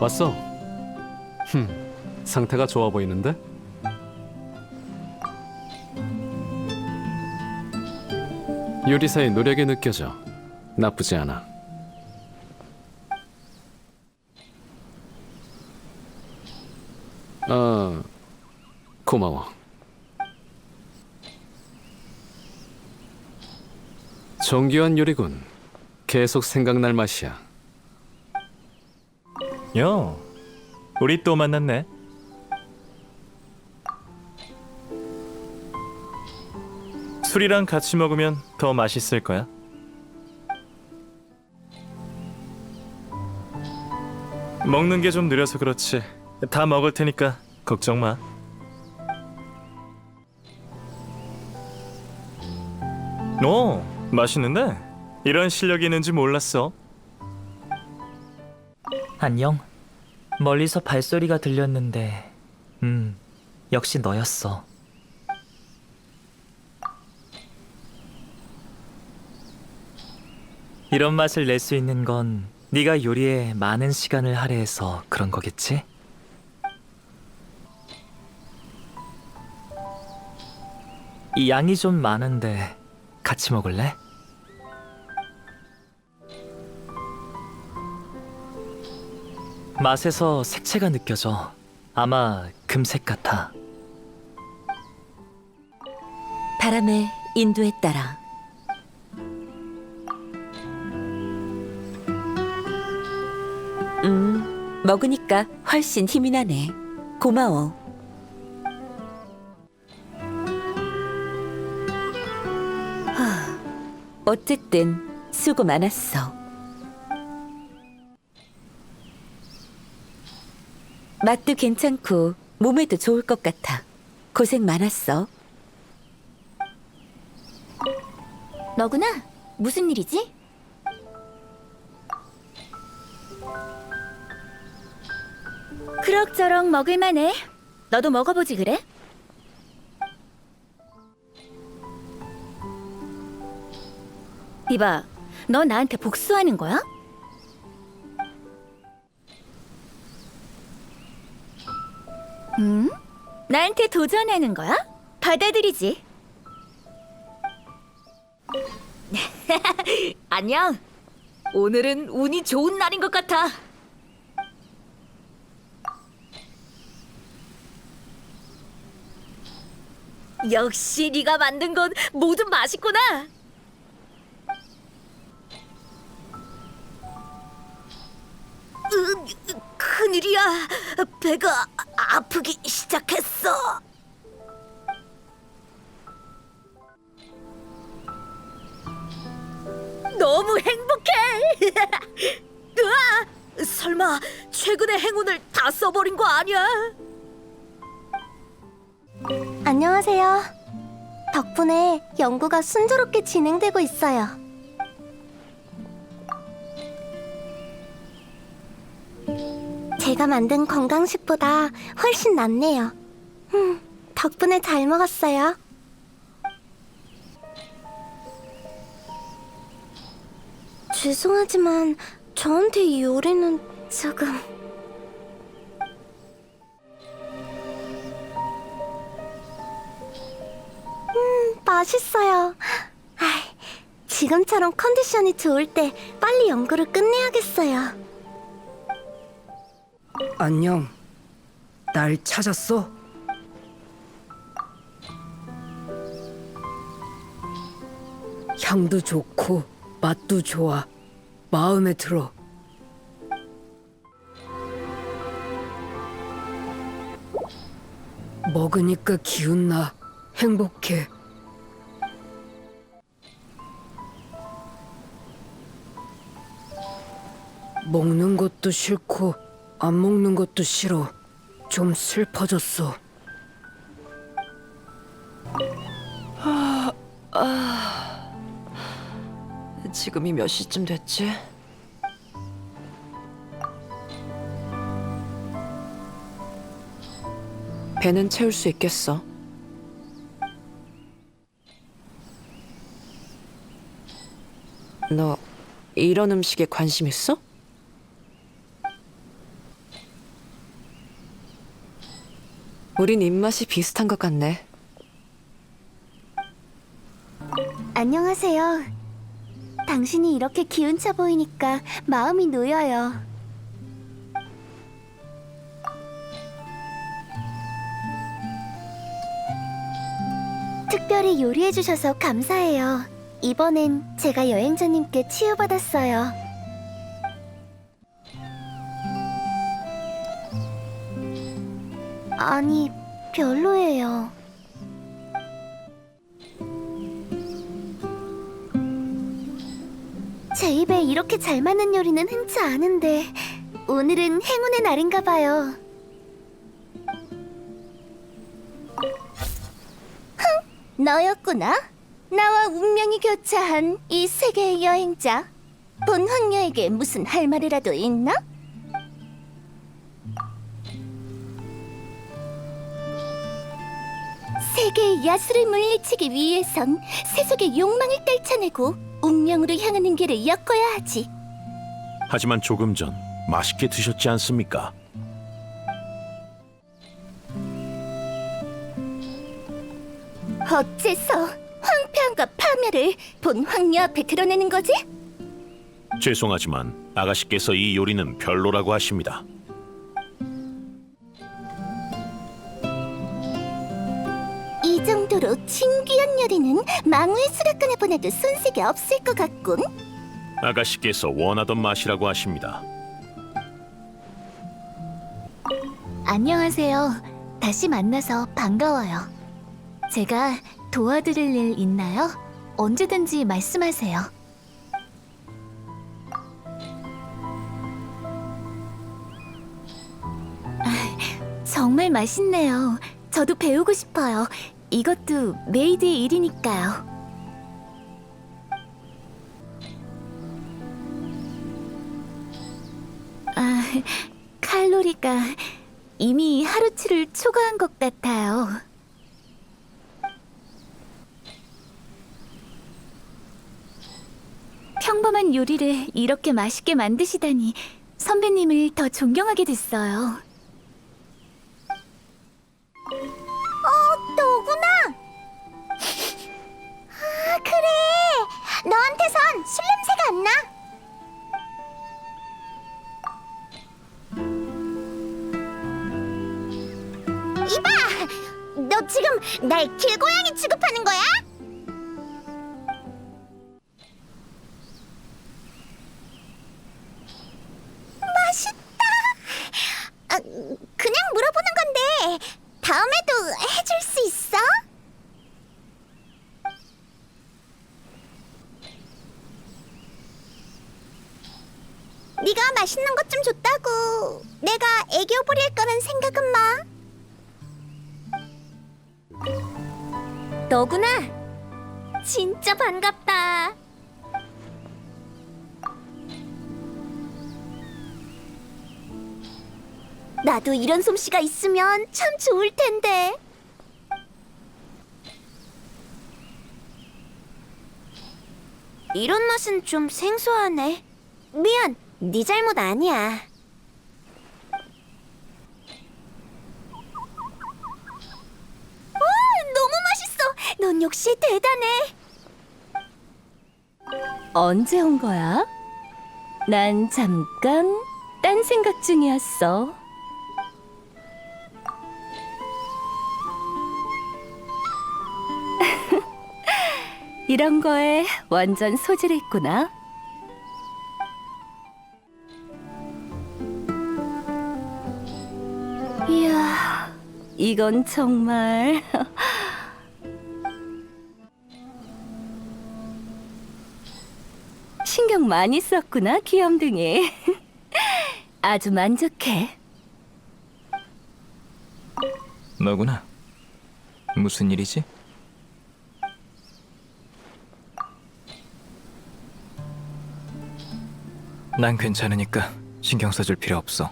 왔어? 흠, 상태가 좋아 보이는데? 요리사의 노력이 느껴져. 나쁘지 않아. 아, 고마워. 정교한 요리군. 계속 생각날 맛이야. 요, 우리 또 만났네. 술이랑 같이 먹으면 더 맛있을 거야. 먹는 게 좀 느려서 그렇지. 다 먹을 테니까 걱정 마. 오, 맛있는데? 이런 실력이 있는지 몰랐어. 안녕. 멀리서 발소리가 들렸는데, 음, 역시 너였어. 이런 맛을 낼 수 있는 건 네가 요리에 많은 시간을 할애해서 그런 거겠지? 이 양이 좀 많은데 같이 먹을래? 맛에서 색채가 느껴져. 아마 금색 같아. 바람의 인도에 따라 음, 먹으니까 훨씬 힘이 나네. 고마워. 하, 어쨌든 수고 많았어. 맛도 괜찮고 몸에도 좋을 것 같아. 고생 많았어. 너구나? 무슨 일이지? 그럭저럭 먹을만해. 너도 먹어보지 그래? 이봐, 너 나한테 복수하는 거야? 음? 나한테 도전하는 거야? 받아들이지. 안녕. 오늘은 운이 좋은 날인 것 같아. 역시 네가 만든 건 모두 맛있구나. 으, 큰일이야. 배가 아프기 시작했어. 너무 행복해. 으아! 설마 최근의 행운을 다 써버린 거 아니야? 안녕하세요. 덕분에 연구가 순조롭게 진행되고 있어요. 제가 만든 건강식보다 훨씬 낫네요. 음, 덕분에 잘 먹었어요. 죄송하지만 저한테 이 요리는 조금... 맛있어요. 아이, 지금처럼 컨디션이 좋을 때 빨리 연구를 끝내야겠어요. 안녕. 날 찾았어? 향도 좋고 맛도 좋아. 마음에 들어. 먹으니까 기운나. 행복해. 먹는 것도 싫고 안 먹는 것도 싫어. 좀 슬퍼졌어. 지금이 몇 시쯤 됐지? 배는 채울 수 있겠어. 너 이런 음식에 관심 있어? 우린 입맛이 비슷한 것 같네. 안녕하세요. 당신이 이렇게 기운차 보이니까 마음이 놓여요. 특별히 요리해주셔서 감사해요. 이번엔 제가 여행자님께 치유받았어요. 아니, 별로예요. 제 입에 이렇게 잘 맞는 요리는 흔치 않은데 오늘은 행운의 날인가 봐요. 흥, 너였구나. 나와 운명이 교차한 이 세계의 여행자. 본 황녀에게 무슨 할 말이라도 있나? 세계의 야수를 물리치기 위해선 세속의 욕망을 떨쳐내고 운명으로 향하는 길을 엮어야 하지. 하지만 조금 전 맛있게 드셨지 않습니까? 어째서 황폐함과 파멸을 본 황녀 앞에 드러내는 거지? 죄송하지만 아가씨께서 이 요리는 별로라고 하십니다. 정도로 진귀한 요리는 망우의 수락관에 보내도 손색이 없을 것 같군. 아가씨께서 원하던 맛이라고 하십니다. 안녕하세요. 다시 만나서 반가워요. 제가 도와드릴 일 있나요? 언제든지 말씀하세요. 아, 정말 맛있네요. 저도 배우고 싶어요. 이것도 메이드의 일이니까요. 아, 칼로리가 이미 하루치를 초과한 것 같아요. 평범한 요리를 이렇게 맛있게 만드시다니 선배님을 더 존경하게 됐어요. 나도 이런 솜씨가 있으면 참 좋을 텐데. 이런 맛은 좀 생소하네. 미안, 네 잘못 아니야. 와, 너무 맛있어. 넌 역시 대단해. 언제 온 거야? 난 잠깐 딴 생각 중이었어. 이런 거에 완전 소질있구나. 이야, 이건 정말 신경 많이 썼구나, 귀염둥이. 아주 만족해. 너구나. 무슨 일이지? 난 괜찮으니까 신경 써줄 필요 없어.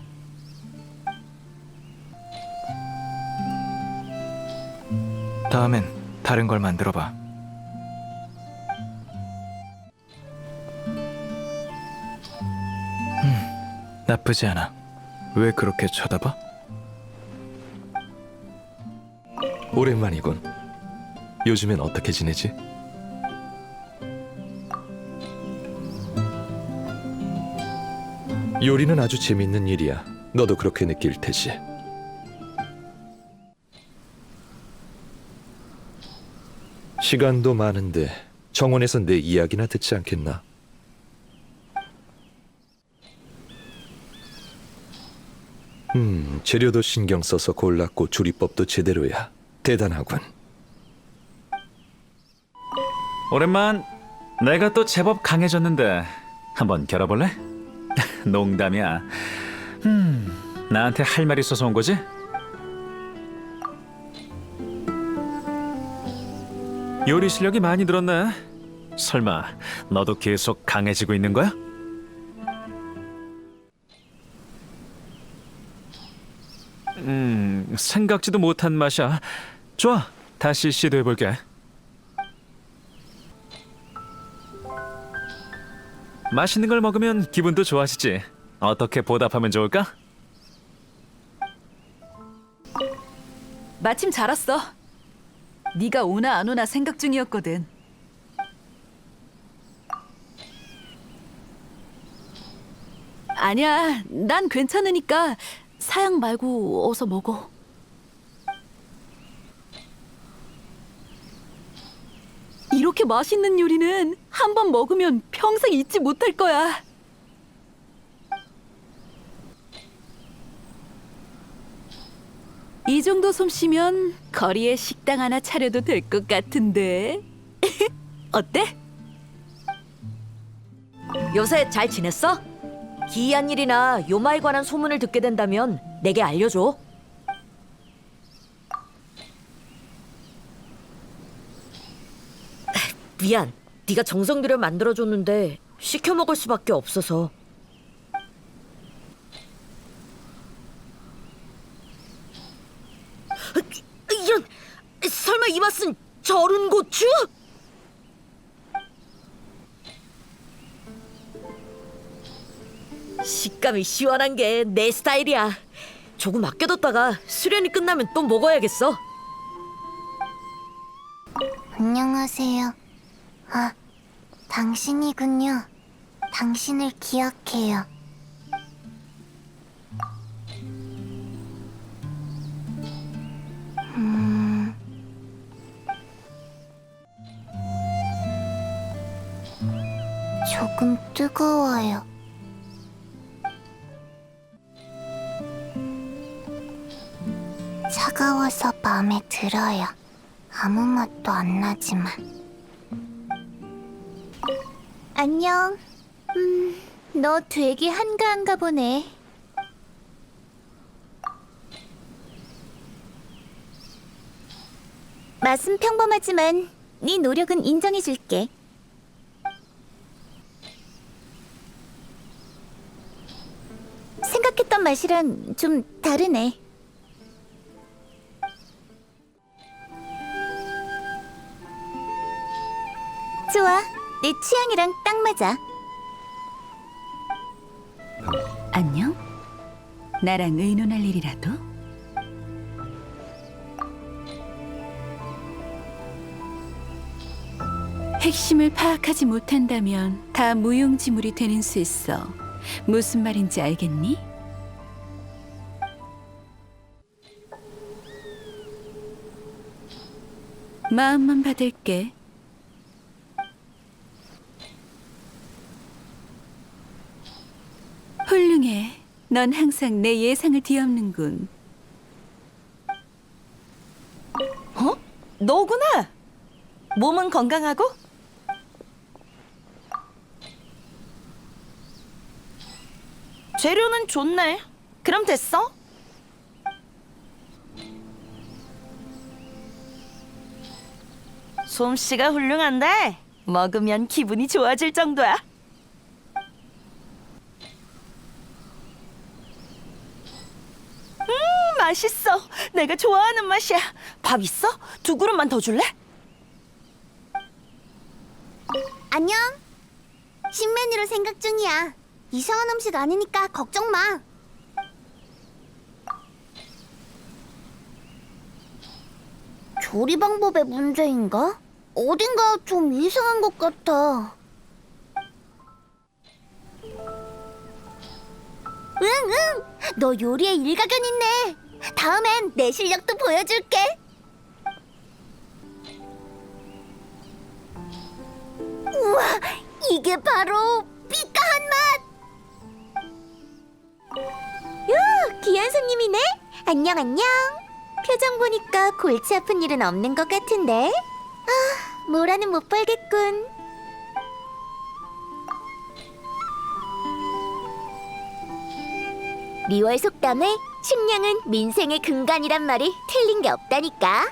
다음엔 다른 걸 만들어 봐. 음, 나쁘지 않아. 왜 그렇게 쳐다봐? 오랜만이군. 요즘엔 어떻게 지내지? 요리는 아주 재밌는 일이야. 너도 그렇게 느낄 테지. 시간도 많은데 정원에서 내 이야기나 듣지 않겠나? 음, 재료도 신경 써서 골랐고 조리법도 제대로야. 대단하군. 오랜만. 내가 또 제법 강해졌는데 한번 겨뤄볼래? 농담이야. 음, 나한테 할 말 있어서 온 거지? 요리 실력이 많이 늘었네. 설마 너도 계속 강해지고 있는 거야? 음, 생각지도 못한 맛이야. 좋아, 다시 시도해볼게. 맛있는 걸 먹으면 기분도 좋아지지. 어떻게 보답하면 좋을까? 마침 잘 왔어. 네가 오나 안 오나 생각 중이었거든. 아니야, 난 괜찮으니까 사양 말고 어서 먹어. 이렇게 맛있는 요리는 한 번 먹으면 평생 잊지 못할 거야. 이 정도 솜씨면 거리에 식당 하나 차려도 될 것 같은데. 어때? 요새 잘 지냈어? 기이한 일이나 요마에 관한 소문을 듣게 된다면 내게 알려줘. 미안. 네가 정성 들여 만들어줬는데 시켜 먹을 수밖에 없어서. 이런 설마 이 맛은 절은 고추? 식감이 시원한 게 내 스타일이야. 조금 아껴뒀다가 수련이 끝나면 또 먹어야겠어. 안녕하세요. 아, 당신이군요. 당신을 기억해요. 음... 조금 뜨거워요. 차가워서 마음에 들어요. 아무 맛도 안 나지만. 안녕. 음, 너 되게 한가한가 보네. 맛은 평범하지만 네 노력은 인정해줄게. 생각했던 맛이랑 좀 다르네. 좋아, 내 취향이랑 딱 맞아. 안녕? 나랑 의논할 일이라도? 핵심을 파악하지 못한다면 다 무용지물이 되는 수 있어. 무슨 말인지 알겠니? 마음만 받을게. 훌륭해. 넌 항상 내 예상을 뒤엎는군. 어? 너구나. 몸은 건강하고? 재료는 좋네. 그럼 됐어? 솜씨가 훌륭한데 먹으면 기분이 좋아질 정도야. 음, 맛있어. 내가 좋아하는 맛이야. 밥 있어? 두 그릇만 더 줄래? 안녕. 신메뉴로 생각 중이야. 이상한 음식 아니니까 걱정 마. 조리 방법의 문제인가? 어딘가 좀 이상한 것 같아. 응, 응. 너 요리에 일가견 있네. 다음엔 내 실력도 보여줄게. 우와, 이게 바로 삐까한 맛. 요, 귀한 손님이네. 안녕, 안녕. 표정 보니까 골치 아픈 일은 없는 것 같은데. 아, 뭐라는 못 벌겠군. 리월 속담에 식량은 민생의 근간이란 말이 틀린 게 없다니까.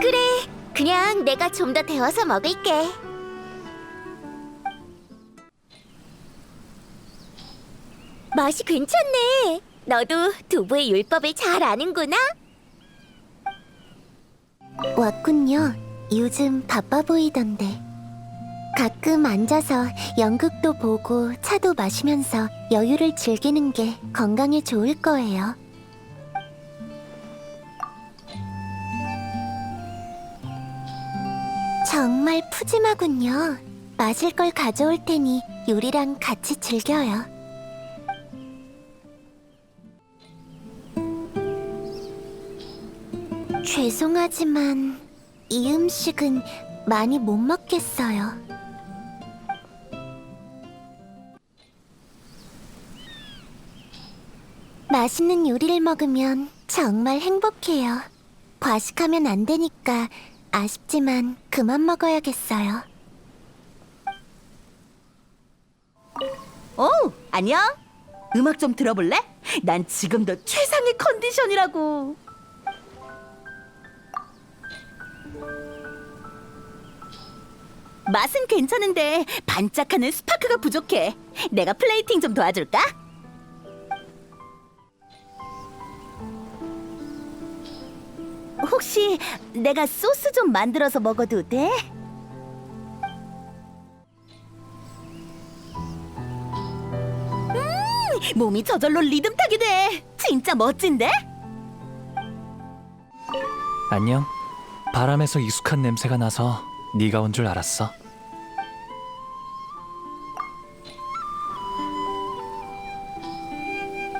그래, 그냥 내가 좀 더 데워서 먹을게. 맛이 괜찮네. 너도 두부의 율법을 잘 아는구나. 왔군요. 요즘 바빠 보이던데. 가끔 앉아서 연극도 보고 차도 마시면서 여유를 즐기는 게 건강에 좋을 거예요. 정말 푸짐하군요. 마실 걸 가져올 테니 요리랑 같이 즐겨요. 죄송하지만 이 음식은 많이 못 먹겠어요. 맛있는 요리를 먹으면 정말 행복해요. 과식하면 안 되니까 아쉽지만 그만 먹어야겠어요. 오, 안녕. 음악 좀 들어볼래? 난 지금도 최상의 컨디션이라고. 맛은 괜찮은데 반짝하는 스파크가 부족해. 내가 플레이팅 좀 도와줄까? 혹시 내가 소스 좀 만들어서 먹어도 돼? 몸이 저절로 리듬 타게 돼. 진짜 멋진데? 안녕. 바람에서 익숙한 냄새가 나서 네가 온 줄 알았어.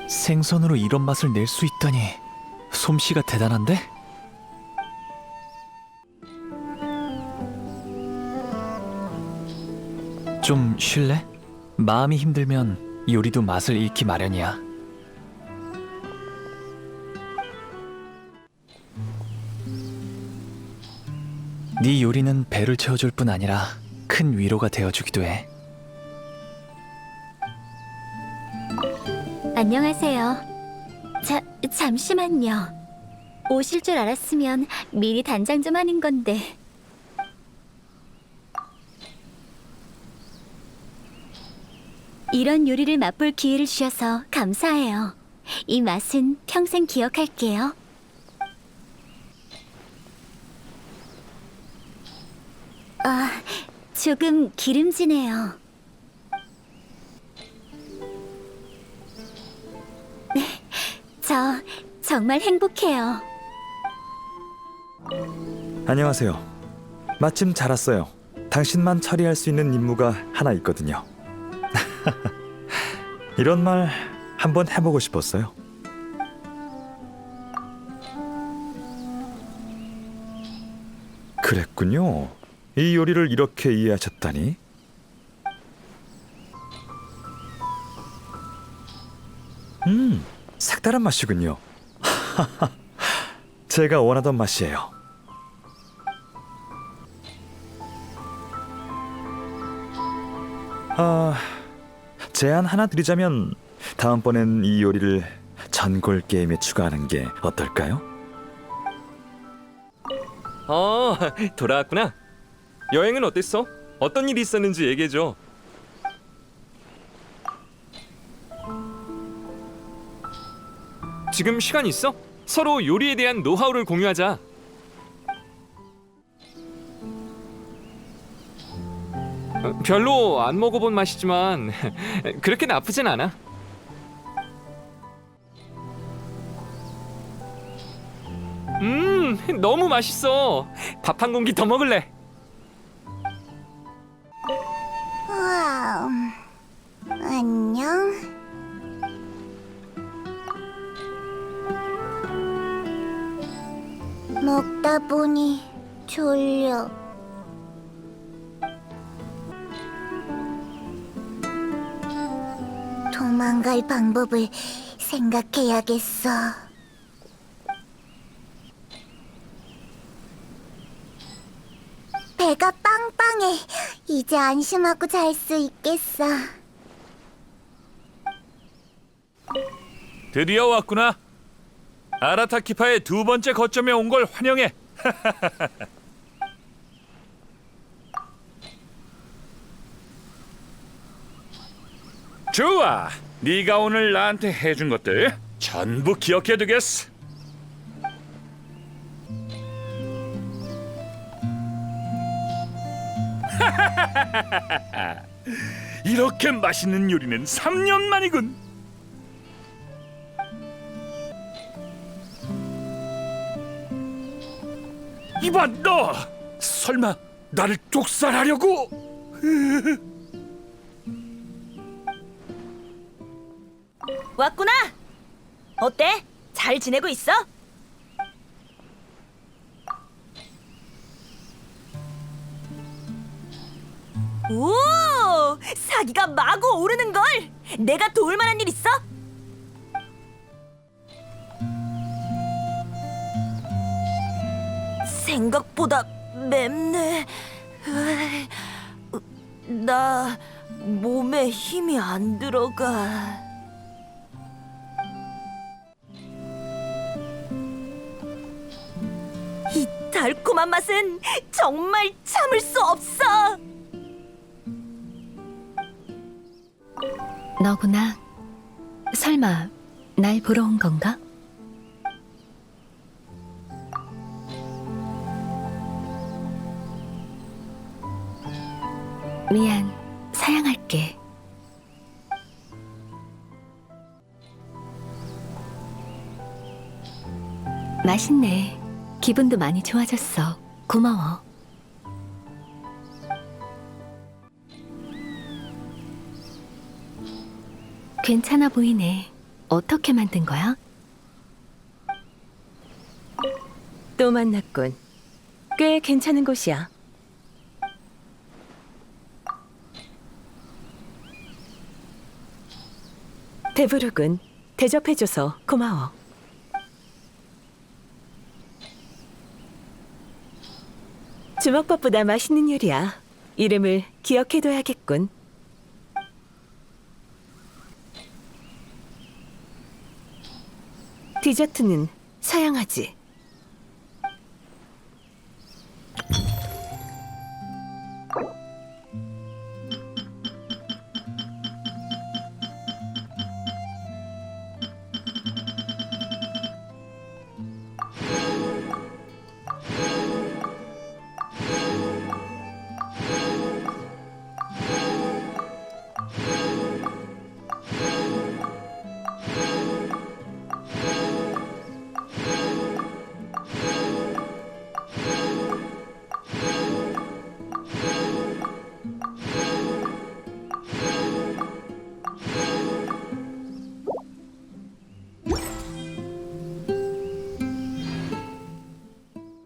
생선으로 이런 맛을 낼 수 있다니 솜씨가 대단한데? 좀 쉴래? 마음이 힘들면 요리도 맛을 잃기 마련이야. 네 요리는 배를 채워줄 뿐 아니라 큰 위로가 되어주기도 해. 안녕하세요. 자, 잠시만요. 오실 줄 알았으면 미리 단장 좀 하는 건데. 이런 요리를 맛볼 기회를 주셔서 감사해요. 이 맛은 평생 기억할게요. 아, 조금 기름지네요. 저 정말 행복해요. 안녕하세요. 마침 잘 왔어요. 당신만 처리할 수 있는 임무가 하나 있거든요. 이런 말 한번 해보고 싶었어요. 그랬군요. 이 요리를 이렇게 이해하셨다니. 음, 색다른 맛이군요. 제가 원하던 맛이에요. 아, 제안 하나 드리자면 다음번엔 이 요리를 전골 게임에 추가하는 게 어떨까요? 어, 돌아왔구나. 여행은 어땠어? 어떤 일이 있었는지 얘기해줘. 지금 시간 있어? 서로 요리에 대한 노하우를 공유하자. 별로 안 먹어본 맛이지만 그렇게 나쁘진 않아. 음, 너무 맛있어. 밥 한 공기 더 먹을래. 우와, 음, 안녕. 먹다 보니 졸려. 도망갈 방법을 생각해야겠어. 배가 빵빵해. 이제 안심하고 잘 수 있겠어. 드디어 왔구나. 아라타키파의 두 번째 거점에 온 걸 환영해. 좋아. 네가 오늘 나한테 해준 것들 전부 기억해두겠어. 이렇게 맛있는 요리는 3년 만이군. 이봐 너 설마 나를 쫓살하려고? 왔구나. 어때? 잘 지내고 있어? 오, 사기가 마구 오르는 걸. 내가 도울 만한 일 있어? 생각보다 맵네. 나 몸에 힘이 안 들어가. 달콤한 맛은 정말 참을 수 없어. 너구나. 설마 날 보러 온 건가? 미안, 사양할게. 맛있네. 기분도 많이 좋아졌어. 고마워. 괜찮아 보이네. 어떻게 만든 거야? 또 만났군. 꽤 괜찮은 곳이야. 데브룩은 대접해줘서 고마워. 주먹밥보다 맛있는 요리야. 이름을 기억해둬야겠군. 디저트는 사양하지.